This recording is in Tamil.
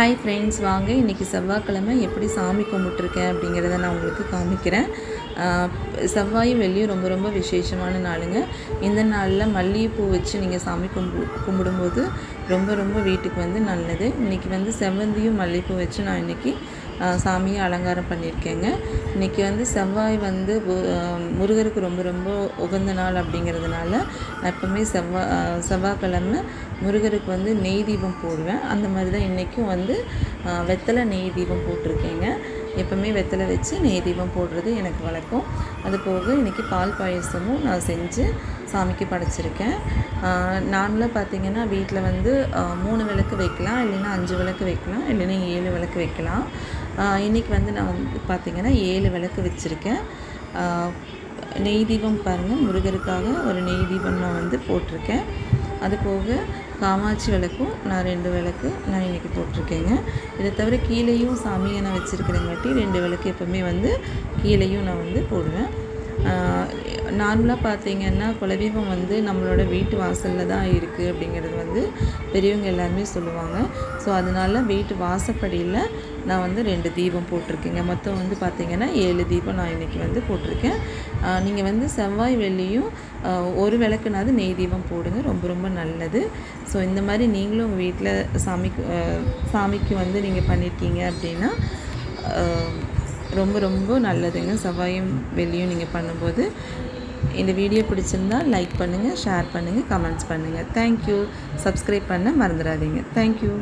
ஹாய் ஃப்ரெண்ட்ஸ் வாங்க. இன்றைக்கி செவ்வாய்க்கிழமை எப்படி சாமி கும்பிட்ருக்கேன் அப்படிங்கிறத நான் உங்களுக்கு காமிக்கிறேன். செவ்வாயும் வெள்ளியும் ரொம்ப ரொம்ப விசேஷமான நாளுங்க. இந்த நாளில் மல்லிகைப்பூ வச்சு நீங்கள் சாமி கும்பி கும்பிடும்போது ரொம்ப ரொம்ப வீட்டுக்கு வந்து நல்லது. இன்றைக்கி வந்து செவ்வந்தியும் மல்லிகைப்பூ வச்சு நான் இன்றைக்கி சாமியை அலங்காரம் பண்ணியிருக்கேங்க. இன்றைக்கி வந்து செவ்வாய் வந்து முருகருக்கு ரொம்ப ரொம்ப உகந்த நாள் அப்படிங்கிறதுனால நான் எப்போவுமே செவ்வாய் செவ்வாய்க்கிழமை முருகருக்கு வந்து நெய் தீபம் போடுவேன். அந்த மாதிரி தான் இன்றைக்கும் வந்து வெத்தலை நெய் தீபம் போட்டிருக்கேங்க. எப்போவுமே வெத்தலை வச்சு நெய் தீபம் போடுறது எனக்கு வழக்கம். அது போக இன்றைக்கி பால் பாயசமும் நான் செஞ்சு சாமிக்கு படைச்சிருக்கேன். நார்மலாக பார்த்திங்கன்னா வீட்டில் வந்து மூணு விளக்கு வைக்கலாம் இல்லைன்னா அஞ்சு விளக்கு வைக்கலாம் இல்லைன்னா ஏழு விளக்கு வைக்கலாம். இன்றைக்கி இன்னைக்கு வந்து நான் வந்து பார்த்திங்கன்னா ஏழு விளக்கு வச்சுருக்கேன். நெய் தீபம் பாருங்கள் முருகருக்காக ஒரு நெய் தீபம் நான் வந்து போட்டிருக்கேன். அது போக காமாட்சி விளக்கும் நான் ரெண்டு விளக்கு நான் இன்றைக்கி போட்டிருக்கேங்க. இதை தவிர கீழேயும் சாமியை நான் வச்சுருக்கிறேங்காட்டி ரெண்டு விளக்கு எப்போவுமே வந்து கீழேயும் நான் வந்து போடுவேன். நார்மலாக பார்த்தீங்கன்னா குலதெய்வம் வந்து நம்மளோட வீட்டு வாசலில் தான் இருக்குது அப்படிங்கிறது வந்து பெரியவங்க எல்லாருமே சொல்லுவாங்க. ஸோ அதனால வீட்டு வாசப்படியில் நான் வந்து ரெண்டு தீபம் போட்டிருக்கேங்க. மொத்தம் வந்து பார்த்தீங்கன்னா ஏழு தீபம் நான் இன்றைக்கி வந்து போட்டிருக்கேன். நீங்கள் வந்து செவ்வாய் வெள்ளியும் ஒரு விளக்குனாவது நெய் தீபம் போடுங்க. ரொம்ப ரொம்ப நல்லது. ஸோ இந்த மாதிரி நீங்களும் உங்கள் வீட்டில் சாமிக்கு சாமிக்கு வந்து நீங்கள் பண்ணியிருக்கீங்க அப்படின்னா ரொம்ப ரொம்ப நல்லதுங்க. செவ்வாயும் வெளியும் நீங்கள் பண்ணும்போது. இந்த வீடியோ பிடிச்சிருந்தா லைக் பண்ணுங்கள் ஷேர் பண்ணுங்கள் கமெண்ட்ஸ் பண்ணுங்கள் தேங்க்யூ சப்ஸ்கிரைப் பண்ண மறந்துடாதீங்க. தேங்க்யூ